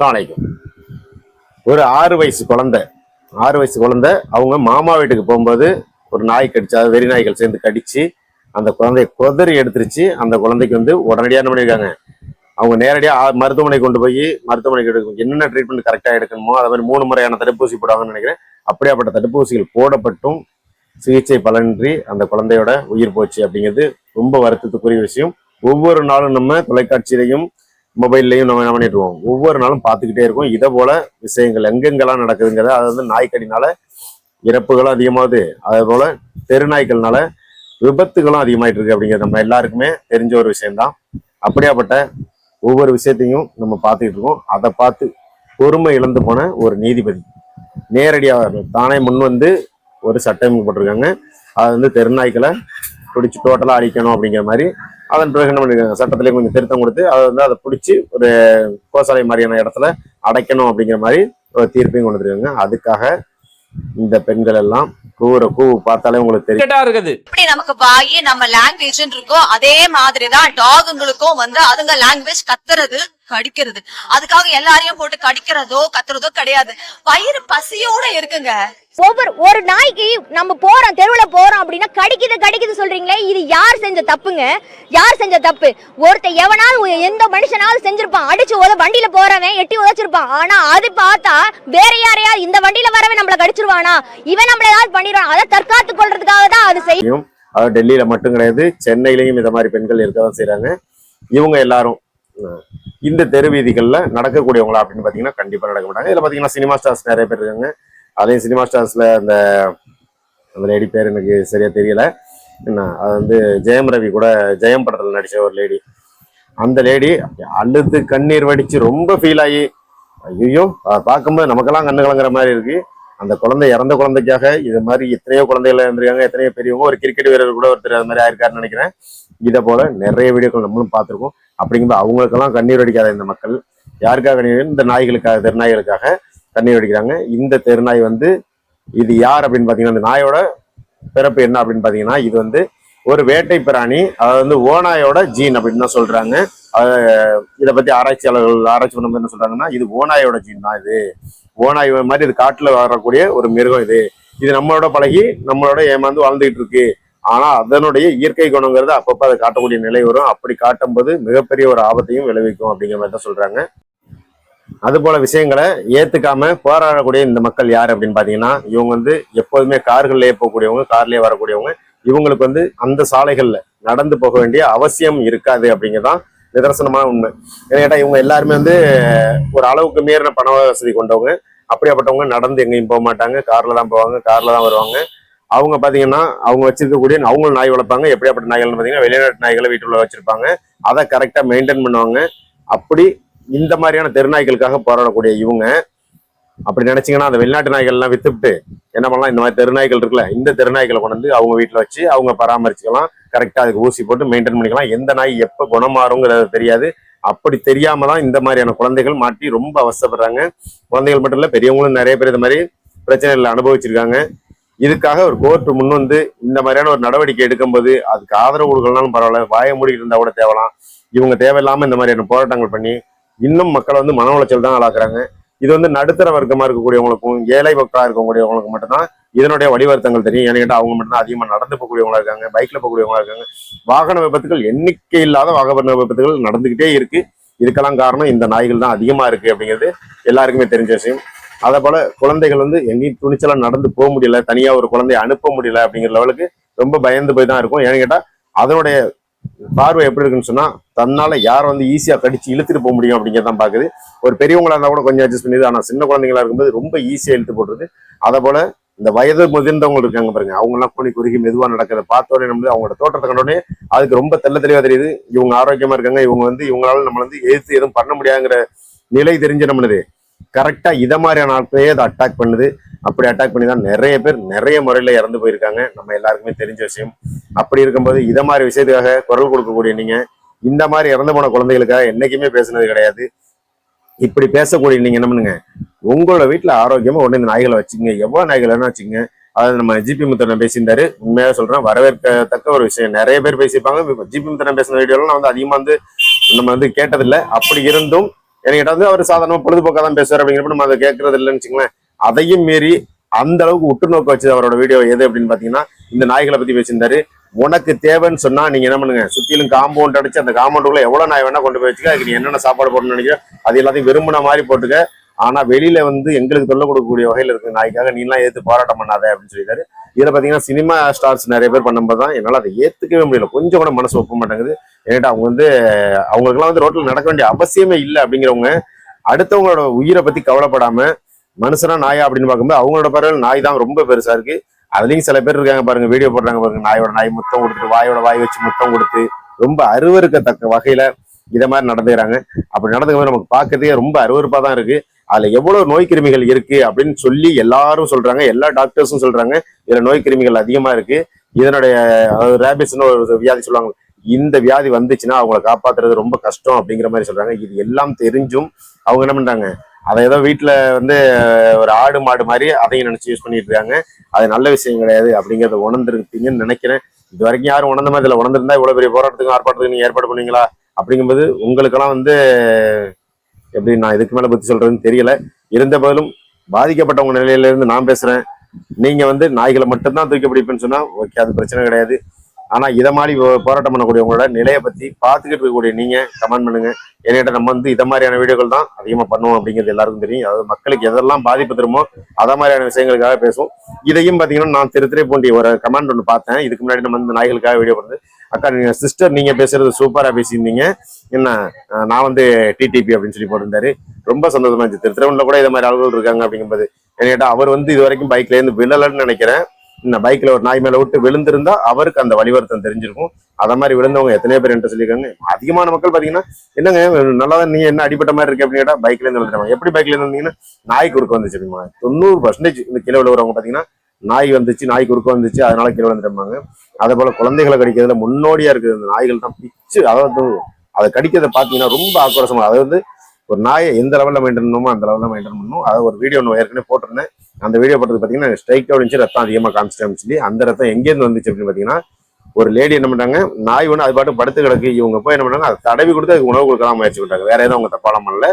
சாலைக்கும். ஒரு ஆறு வயசு குழந்தை ஆறு வயசு குழந்தை அவங்க மாமா வீட்டுக்கு போகும்போது ஒரு நாய் கடிச்சு அதாவது வெறி நாய்கள் சேர்ந்து கடிச்சு அந்த குழந்தைய குதறி எடுத்துருச்சு. அந்த குழந்தைக்கு வந்து உடனடியாக என்ன பண்ணியிருக்காங்க அவங்க நேரடியாக மருத்துவமனை கொண்டு போய் மருத்துவமனைக்கு எடுக்கும் என்னென்ன ட்ரீட்மெண்ட் கரெக்டாக எடுக்கணுமோ அதை மாதிரி மூணு முறையான தடுப்பூசி போடுவாங்கன்னு நினைக்கிறேன். அப்படியாப்பட்ட தடுப்பூசிகள் போடப்பட்டும். சிகிச்சை பலனின்றி அந்த குழந்தையோட உயிர் போச்சு அப்படிங்கிறது ரொம்ப வருத்தத்துக்குரிய விஷயம். ஒவ்வொரு நாளும் நம்ம தொலைக்காட்சியிலையும் மொபைல்லையும் நம்ம என்ன பண்ணிடுவோம் ஒவ்வொரு நாளும் பார்த்துக்கிட்டே இருக்கோம். இதை போல விஷயங்கள் எங்கெங்கெல்லாம் நடக்குதுங்கிறத அது வந்து நாய்க்கடினால இறப்புகளும் அதிகமாகுது. அதே போல தெருநாய்க்கள்னால விபத்துகளும் அதிகமாயிட்டு இருக்கு அப்படிங்கிறது நம்ம எல்லாருக்குமே தெரிஞ்ச ஒரு விஷயம்தான். அப்படியாப்பட்ட ஒவ்வொரு விஷயத்தையும் நம்ம பார்த்துக்கிட்டு இருக்கோம். அதை பார்த்து பொறுமை இழந்து போன ஒரு நீதிபதி. நேரடியாக தானே முன் வந்து ஒரு சட்டம் போட்டிருக்காங்க. அது வந்து தெருநாய்க்களை பிடிச்சி டோட்டலாக அழிக்கணும் அப்படிங்கிற மாதிரி அதன் பிறகு என்ன பண்ணிருக்காங்க? சட்டத்திலே கொஞ்சம் திருத்தம் கொடுத்து அதை வந்து அதை பிடிச்சி ஒரு கோசாலை மாதிரியான இடத்துல அடைக்கணும் அப்படிங்கிற மாதிரி ஒரு தீர்ப்பையும் கொண்டு வந்துருக்காங்க. அதுக்காக இந்த பெண்கள் எல்லாம் கூற கூ பார்த்தாலே உங்களுக்கு தெரியும். இருக்குது. எப்படி நமக்கு வாயி நம்ம லாங்குவேஜ் இருக்கோ அதே மாதிரிதான் டாகுங்களுக்கும் வந்து அதுங்க லாங்குவேஜ் கத்துறது கடிக்கிறது. அதுக்காக எல்லாரையும் போட்டு கடிக்கிறதோ கத்துறதோ கிடையாது. வயிறு பசியோட இருக்குங்க. ஒவ்வொரு ஒரு நாய்க்கு நம்ம போறோம் தெருவில் போறோம் அப்படின்னா கடிக்குது கடிக்குது சொல்றீங்களே இது யார் செஞ்ச தப்புங்க? யார் செஞ்ச தப்பு? ஒருத்தன் எவனாவது எந்த மனுஷனாவது செஞ்சிருப்பான் அடிச்சு உத வண்டியில போறவன் எட்டி உதச்சிருப்பான். ஆனா அது பார்த்தா வேற யாரையாவது இந்த வண்டியில வரவன் நம்மள கடிச்சிருவானா? இவன் நம்மள ஏதாவது பண்ணிடுவான். அதை தற்காத்து கொள்றதுக்காக தான் அது செய்யும் அது டெல்லியில மட்டும் கிடையாது சென்னையிலையும் இந்த மாதிரி பெண்கள் இருக்க தான் செய்யறாங்க இவங்க எல்லாரும் இந்த தெரு வீதிகளில் நடக்கக்கூடியவங்களா அப்படின்னு பார்த்தீங்கன்னா கண்டிப்பாக நடக்க மாட்டாங்க. இதில் பார்த்தீங்கன்னா சினிமா ஸ்டார்ஸ் நிறைய பேர் இருக்காங்க. அதையும் சினிமா ஸ்டார்ஸில் அந்த அந்த லேடி பேர் எனக்கு சரியாக தெரியல. என்ன அது வந்து ஜெயம் ரவி கூட ஜெயம் படத்தில் நடித்த ஒரு லேடி அந்த லேடி அழுது கண்ணீர் வடித்து ரொம்ப ஃபீல் ஆகி ஐயோ பார்க்கும்போது நமக்கெல்லாம் கண்ணு கலங்குற மாதிரி இருக்குது அந்த குழந்தை இறந்த குழந்தைக்காக இது மாதிரி எத்தனையோ குழந்தைகள் இருந்திருக்காங்க எத்தனையோ பெரியவங்க ஒரு கிரிக்கெட் வீரர் கூட ஒருத்தர் அது மாதிரி ஆயிருக்காருன்னு நினைக்கிறேன். இதை போல நிறைய வீடியோக்கள் நம்மளும் பார்த்துருக்கோம். அப்படிங்கும்போது அவங்களுக்கெல்லாம் கண்ணீர் அடிக்காத இந்த மக்கள் யாருக்காக கண்ணீர் இந்த நாய்களுக்காக திருநாய்களுக்காக தண்ணீர் அடிக்கிறாங்க. இந்த தெருநாய் வந்து இது யார் அப்படின்னு பார்த்தீங்கன்னா இந்த நாயோட பிறப்பு என்ன அப்படின்னு பார்த்தீங்கன்னா இது வந்து ஒரு வேட்டை பிராணி அதாவது வந்து ஓநாயோட ஜீன் அப்படின்னு தான் சொல்றாங்க. இதை பத்தி ஆராய்ச்சியாளர்கள் ஆராய்ச்சி பண்ணும்போது என்ன சொல்றாங்கன்னா இது ஓநாயோட ஜீன் தான் இது. ஓநாய் மாதிரி இது காட்டில் வரக்கூடிய ஒரு மிருகம் இது. இது நம்மளோட பழகி நம்மளோட ஏமாந்து வாழ்ந்துகிட்டு இருக்கு. ஆனா அதனுடைய இயற்கை குணங்கிறது அப்பப்போ அதை காட்டக்கூடிய நிலை வரும். அப்படி காட்டும்போது மிகப்பெரிய ஒரு ஆபத்தையும் விளைவிக்கும் அப்படிங்கிற மாதிரி தான் சொல்றாங்க. அது போல விஷயங்களை ஏத்துக்காம போராடக்கூடிய இந்த மக்கள் யார் அப்படின்னு பாத்தீங்கன்னா இவங்க வந்து எப்போதுமே கார்கள்லயே போகக்கூடியவங்க கார்லயே வரக்கூடியவங்க. இவங்களுக்கு வந்து அந்த சாலைகள்ல நடந்து போக வேண்டிய அவசியம் இருக்காது அப்படிங்கறதான் நிதர்சனமான உண்மை. ஏன்னு கேட்டால் இவங்க எல்லாருமே வந்து ஒரு அளவுக்கு மீறின பண வசதி கொண்டவங்க. அப்படியாப்பட்டவங்க நடந்து எங்கேயும் போக மாட்டாங்க. கார்ல தான் போவாங்க கார்ல தான் வருவாங்க. அவங்க பாத்தீங்கன்னா அவங்க வச்சிருக்கக்கூடிய அவங்களும் நாய் வளர்ப்பாங்க. எப்படியாப்பட்ட நாய்கள்னு பாத்தீங்கன்னா வெளிநாட்டு நாய்களை வீட்டுக்குள்ள வச்சிருப்பாங்க. அதை கரெக்டா மெயின்டைன் பண்ணுவாங்க. அப்படி இந்த மாதிரியான தெருநாய்களுக்காக போராடக்கூடிய இவங்க அப்படி நினைச்சிங்கன்னா அந்த வெளிநாட்டு நாய்கள்லாம் வித்துவிட்டு என்ன பண்ணலாம்? இந்த மாதிரி தெருநாய்கள் இருக்குல்ல இந்த தெருநாய்களை கொண்டு வந்து அவங்க வீட்டில் வச்சு அவங்க பராமரிச்சுக்கலாம். கரெக்டாக அதுக்கு ஊசி போட்டு மெயின்டைன் பண்ணிக்கலாம். எந்த நாய் எப்போ குணமாறுங்கிறது தெரியாது. அப்படி தெரியாம தான் இந்த மாதிரியான குழந்தைகள் மாட்டி ரொம்ப அவசப்படுறாங்க குழந்தைகள் மட்டும் இல்லை பெரியவங்களும் நிறைய பேர் இந்த மாதிரி பிரச்சனைகளை அனுபவிச்சிருக்காங்க. இதுக்காக ஒரு கோர்ட் முன் வந்து இந்த மாதிரியான ஒரு நடவடிக்கை எடுக்கும்போது அதுக்கு ஆதரவு கொடுக்கலனாலும் பரவாயில்ல. வாய மூடி இருந்தால் கூட தேவலாம். இவங்க தேவையில்லாமல் இந்த மாதிரியான போராட்டங்கள் பண்ணி இன்னும் மக்களை வந்து மன உளைச்சல் தான் ஆளாக்குறாங்க. இது வந்து நடுத்தர வர்க்கமா இருக்கக்கூடியவங்களுக்கும் ஏழை மக்களா இருக்கக்கூடியவங்களுக்கு மட்டும்தான் இதனுடைய வழிவர்த்தங்கள் தெரியும். ஏன்னு கேட்டா அவங்க மட்டும்தான் அதிகமாக நடந்து போகக்கூடியவங்களா இருக்காங்க பைக்ல போகக்கூடியவங்களா இருக்காங்க. வாகன விபத்துகள் எண்ணிக்கை இல்லாத வாகன விபத்துகள் நடந்துகிட்டே இருக்கு. இதுக்கெல்லாம் காரணம் இந்த நாய்கள் தான் அதிகமா இருக்கு அப்படிங்கிறது எல்லாருக்குமே தெரிஞ்ச விஷயம். அதே போல குழந்தைகள் வந்து எங்கேயும் துணிச்சலா நடந்து போக முடியல தனியா ஒரு குழந்தைய அனுப்ப முடியல அப்படிங்கிற லெவலுக்கு ரொம்ப பயந்து போய் தான் இருக்கும். ஏன்னு கேட்டா அதனுடைய பார்வை எப்படி இருக்குன்னு சொன்னா தன்னால யார் வந்து ஈஸியா கடிச்சு இழுத்துட்டு போக முடியும் அப்படிங்கிறதான் பாக்குது ஒரு பெரியவங்களா இருந்தா கூட கொஞ்சம் அட்ஜஸ்ட் பண்ணுது ஆனா சின்ன குழந்தைங்களா இருக்கும்போது ரொம்ப ஈஸியா இழுத்து போடுறது. அதே போல இந்த வயது முதிர்ந்தவங்க இருக்காங்க பாருங்க. அவங்க எல்லாம் கூணி குறுகி மெதுவா நடக்கிறத பார்த்தோடனே நம்ம அவங்களோட தோற்றத்தை கண்டோடனே அதுக்கு ரொம்ப தெல்ல தெளிவா தெரியுது. இவங்க ஆரோக்கியமா இருக்காங்க இவங்க வந்து இவங்களால நம்ம வந்து எதிர்த்து எதுவும் பண்ண முடியாதுங்கிற நிலை தெரிஞ்சு நம்மளுது. கரெக்டா இத மாதிரியான ஆட்களையே அதை அட்டாக் பண்ணுது. அப்படி அட்டாக் பண்ணி தான் நிறைய பேர் நிறைய முறையில இறந்து போயிருக்காங்க. நம்ம எல்லாருக்குமே தெரிஞ்ச விஷயம். அப்படி இருக்கும்போது இதை மாதிரி விஷயத்துக்காக குரல் கொடுக்கக்கூடிய நீங்க இந்த மாதிரி இறந்து போன குழந்தைகளுக்காக என்னைக்குமே பேசுனது கிடையாது. இப்படி பேசக்கூடிய நீங்க என்ன பண்ணுங்க? உங்களோட வீட்டில் ஆரோக்கியமா உடனே இந்த நாய்களை வச்சுங்க. எவ்வளோ நாய்கள் வேணா வச்சுங்க. அதாவது நம்ம ஜிபி முத்தனை பேசியிருந்தாரு. உண்மையாக சொல்றேன் வரவேற்கத்தக்க ஒரு விஷயம். நிறைய பேர் பேசியிருப்பாங்க. ஜிபி முத்தனை பேசின வீடியோலாம் நான் வந்து அதிகமாக வந்து நம்ம வந்து கேட்டதில்லை. அப்படி இருந்தும் என்கிட்ட வந்து அவர் சாதாரண பொழுதுபோக்கா தான் பேசுவார் அப்படிங்கிறப்ப நம்ம அதை கேட்கறது இல்லைன்னு வச்சுங்களேன் அதையும் மீறி அந்த அளவுக்கு உற்று நோக்க வச்சது அவரோட வீடியோ எது அப்படின்னு பாத்தீங்கன்னா இந்த நாய்களை பத்தி பேசியிருந்தாரு. உனக்கு தேவைன்னு சொன்னா நீங்க என்ன பண்ணுங்க சுத்திலும் காம்பவுண்ட் அடிச்சு அந்த காம்பவுண்டுக்குள்ள எவ்வளவு நாய் வேணா கொண்டு போய் வச்சுக்க அதுக்கு நீ என்னென்ன சாப்பாடு போடணும்னு நினைக்கிறோம் அது எல்லாத்தையும் விரும்பின மாதிரி போட்டுக்க. ஆனா வெளியில வந்து எங்களுக்கு தொல்லை கொடுக்கக்கூடிய வகையில இருக்கு நாய்க்காக நீலாம் ஏத்து போராட்டம் பண்ணாத அப்படின்னு சொல்லிட்டாரு. இதுல பாத்தீங்கன்னா சினிமா ஸ்டார்ஸ் நிறைய பேர் பண்ணும்போது தான் என்னால அதை ஏத்துக்கவே முடியல. கொஞ்சம் கூட மனசு ஒப்ப மாட்டேங்குது. ஏன்னா அவங்க வந்து அவங்களுக்குலாம் வந்து ரோட்ல நடக்க வேண்டிய அவசியமே இல்லை அப்படிங்கிறவங்க அடுத்தவங்களோட உயிரை பத்தி கவலைப்படாம மனுஷனா நாயா அப்படின்னு பார்க்கும்போது அவங்களோட பறவைகள் நாய் தான் ரொம்ப பெருசா இருக்கு. அதுலயும் சில பேர் இருக்காங்க பாருங்க வீடியோ போடுறாங்க பாருங்க நாயோட நாய் முத்தம் கொடுத்துட்டு வாயோட வாய் வச்சு முத்தம் கொடுத்து ரொம்ப அருவருக்கத்தக்க வகையில இதை மாதிரி நடந்துக்கிறாங்க. அப்படி நடந்துக்கும் நமக்கு பார்க்கறதுக்கே ரொம்ப அருவறுப்பாக தான் இருக்கு. அதுல எவ்வளவு நோய் கிருமிகள் இருக்கு அப்படின்னு சொல்லி எல்லாரும் சொல்றாங்க. எல்லா டாக்டர்ஸும் சொல்றாங்க. இதுல நோய் கிருமிகள் அதிகமா இருக்கு. இதனுடைய ரேபிஸ்னு ஒரு வியாதி சொல்லுவாங்க. இந்த வியாதி வந்துச்சுன்னா அவங்கள காப்பாத்துறது ரொம்ப கஷ்டம் அப்படிங்கிற மாதிரி சொல்றாங்க. இது எல்லாம் தெரிஞ்சும் அவங்க என்ன பண்றாங்க? அதை ஏதோ வீட்டுல வந்து ஒரு ஆடு மாடு மாதிரி அதையும் நினைச்சு யூஸ் பண்ணிட்டு இருக்காங்க. அது நல்ல விஷயம் கிடையாது அப்படிங்கறத உணர்ந்துருப்பீங்கன்னு நினைக்கிறேன். இது வரைக்கும் யாரும் உணர்ந்த மாதிரி இதுல உணர்ந்துருந்தா இவ்வளவு பெரிய போராட்டத்துக்கும் ஆர்ப்பாட்டத்துக்கு நீங்க ஏற்பாடு பண்ணுவீங்களா? அப்படிங்கும்போது உங்களுக்கெல்லாம் வந்து எப்படி நான் இதுக்கு மேலே பற்றி சொல்கிறேன்னு தெரியல. இருந்த போதிலும் பாதிக்கப்பட்டவங்க நிலையிலேருந்து நான் பேசுகிறேன் நீங்கள் வந்து நாய்களை மட்டும்தான் தூக்கி பிடிப்பேன்னு சொன்னால் ஓகே அது பிரச்சனை கிடையாது. ஆனால் இதை மாதிரி போ- போராட்டம் பண்ணக்கூடியவங்களோட நிலையை பற்றி பார்த்துக்கிட்டு இருக்கக்கூடிய நீங்கள் கமெண்ட் பண்ணுங்க. என்கிட்ட நம்ம வந்து இதை மாதிரியான வீடியோக்கள் தான் அதிகமாக பண்ணுவோம் அப்படிங்கிறது எல்லாருக்கும் தெரியும். அதாவது மக்களுக்கு எதெல்லாம் பாதிப்பு தருமோ அதை மாதிரியான விஷயங்களுக்காக பேசுவோம். இதையும் பார்த்தீங்கன்னா நான் திரு பூண்டி ஒரு கமெண்ட் ஒன்று பார்த்தேன். இதுக்கு முன்னாடி நம்ம இந்த நாய்களுக்காக வீடியோ பண்ணுறது அக்கா நீங்க சிஸ்டர் நீங்க பேசுறது சூப்பரா பேசியிருந்தீங்க. என்ன நான் வந்து டிடிபி அப்படின்னு சொல்லி போட்டிருந்தாரு. ரொம்ப சந்தோஷமா இருந்துச்சு. திருத்திரவன்ல கூட இதை மாதிரி ஆளுகள் இருக்காங்க அப்படிங்கும்போது. என்கிட்ட அவர் வந்து இது வரைக்கும் பைக்ல இருந்து விழலன்னு நினைக்கிறேன். இந்த பைக்ல ஒரு நாய் மேல விட்டு விழுந்திருந்தா அவருக்கு அந்த வழிவருத்தம் தெரிஞ்சிருக்கும். அத மாதிரி விழுந்தவங்க எத்தனையோ பேர் என்கிட்ட சொல்லியிருக்காங்க. அதிகமான மக்கள் பாத்தீங்கன்னா என்னங்க நல்லா தான் நீங்க என்ன அடிப்பட்ட மாதிரி இருக்கு அப்படின்னு கேட்டா பைக்ல இருந்து விழுந்துருவாங்க எப்படி பைக்ல இருந்து வந்தீங்கன்னா நாய் குறுக்க வந்துச்சு அப்படிமா தொண்ணூறு பர்சன்டேஜ் இந்த கீழே விழுவுறவங்க பாத்தீங்கன்னா நாய் வந்துச்சு நாய் குறுக்க வந்துச்சு அதனால கீழே விழுந்துருப்பாங்க அதே போல குழந்தைகளை கடிக்கிறதுல முன்னோடியா இருக்குது அந்த நாய்கள் தான் பிச்சு அதாவது அதை கடிக்கிறத பாத்தீங்கன்னா ரொம்ப ஆக்ரோஷமா வந்து ஒரு நாயை எந்த லெவலில் மெயின்டைன் பண்ணுமோ அந்த லெவலில் மெயின்டைன் பண்ணணும் அதை ஒரு வீடியோ ஒன்று ஏற்கனவே போட்டிருந்தேன். அந்த வீடியோ போட்டது பார்த்தீங்கன்னா ஸ்ட்ரைக் அவுட் ரத்தம் அதிகமாக காமிச்சிட்டேன்னு சொல்லி அந்த ரத்தம் எங்கேருந்து வந்துச்சு அப்படின்னு பார்த்தீங்கன்னா ஒரு லேடி என்ன பண்ணுறாங்க நாய் ஒன்று அது பாட்டு படுத்து கிடக்கு. இவங்க போய் என்ன பண்ணுறாங்க அதை தடவி கொடுத்து அதுக்கு உணவு கொடுக்கலாம் முயற்சி பண்ணுறாங்க வேற எதுவும் அவங்க தப்பாலாம் பண்ணல.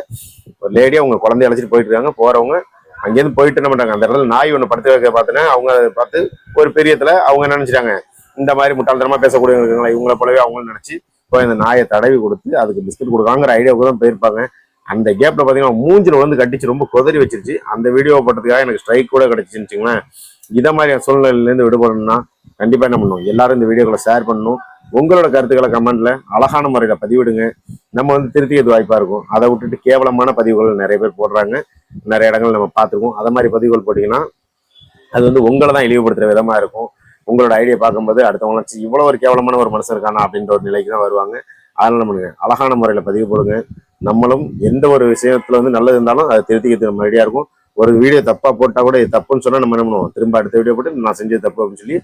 ஒரு லேடி அவங்க குழந்தைய அழைச்சிட்டு போயிட்டு இருக்காங்க. போகிறவங்க அங்கேருந்து போயிட்டு என்ன பண்ணுறாங்க அந்த இடத்துல நாய் ஒன்று படுத்து வைக்க பார்த்தோன்னா அவங்க அதை பார்த்து ஒரு பெரியத்தில் அவங்க என்ன இந்த மாதிரி முட்டாள்தனமாக பேசக்கூடியவங்க இருக்காங்களா இவங்கள போலவே அவங்களும் நினச்சி போய் அந்த நாயை தடவி கொடுத்து அதுக்கு பிஸ்கட் கொடுக்காங்கிற ஐடியாவுக்கு தான் போயிருப்பாங்க. அந்த கேப்பில் பார்த்தீங்கன்னா மூஞ்சில் வந்து கட்டிச்சு ரொம்ப கொதறி வச்சிருச்சு. அந்த வீடியோ போட்டதுக்காக எனக்கு ஸ்ட்ரைக் கூட கிடைச்சின்னு வச்சுங்களேன் இதை மாதிரி சூழ்நிலையிலேருந்து விடுபடணும்னா கண்டிப்பாக என்ன பண்ணணும்? எல்லாரும் இந்த வீடியோக்களை ஷேர் பண்ணணும். உங்களோட கருத்துக்களை கமெண்ட்ல அழகான முறையில் பதிவிடுங்க. நம்ம வந்து திருத்திக்கிறது வாய்ப்பாக இருக்கும். அதை விட்டுட்டு கேவலமான பதிவுகள் நிறைய பேர் போடுறாங்க. நிறைய இடங்கள் நம்ம பார்த்துருக்கோம். அதை மாதிரி பதிவுகள் போட்டிங்கன்னா அது வந்து உங்களை தான் இழிவுபடுத்துகிற விதமாக இருக்கும். உங்களோட ஐடியா பார்க்கும்போது அடுத்தவங்களாம் இவ்வளோ ஒரு கேவலமான ஒரு மனுஷன் இருக்கானா? அப்படின்ற ஒரு நிலைக்கு தான் வருவாங்க. அதனால் பண்ணுங்க அழகான முறையில் பதிவு போடுங்க. நம்மளும் எந்த ஒரு விஷயத்தில் வந்து நல்லது இருந்தாலும் அதை திருத்திக்கிறதுக்கு நம்ம ஐடியா இருக்கும். ஒரு வீடியோ தப்பாக போட்டால் கூட இது தப்புன்னு சொன்னால் நம்ம என்ன பண்ணுவோம்? திரும்ப அடுத்த வீடியோ போட்டு நான் செஞ்சது தப்பு அப்படின்னு சொல்லி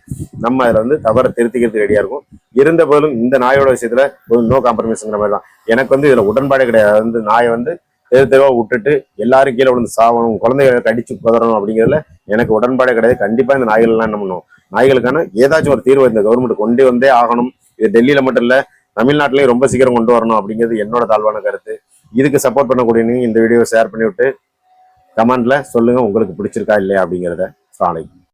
நம்ம அதில் வந்து தவறை திருத்திக்கிறதுக்கு ரெடியாக இருக்கும். இருந்த போதும் இந்த நாயோட விஷயத்துல நோ காம்ப்ரமைஸ்ங்கிற மாதிரி தான். எனக்கு வந்து இதில் உடன்பாடே கிடையாது. வந்து நாயை வந்து தெரு தெருவா விட்டுட்டு எல்லாரும் கீழே விழுந்து சாவணும் குழந்தைகளை கடிச்சு பதறணும் அப்படிங்கிறதுல எனக்கு உடன்பாடே கிடையாது. கண்டிப்பா இந்த நாய்கள் எல்லாம் என்ன பண்ணும்? நாய்களுக்கான ஏதாச்சும் ஒரு தீர்வு இந்த கவர்மெண்ட் கொண்டு வந்தே ஆகணும். இது டெல்லியில மட்டும் இல்ல தமிழ்நாட்டிலையும் ரொம்ப சீக்கிரம் கொண்டு வரணும் அப்படிங்கிறது என்னோட தாழ்வான கருத்து. இதுக்கு சப்போர்ட் பண்ணக்கூடிய நீங்க இந்த வீடியோவை ஷேர் பண்ணி விட்டு கமெண்ட்ல சொல்லுங்க உங்களுக்கு பிடிச்சிருக்கா இல்லையா அப்படிங்கிறத சாலை.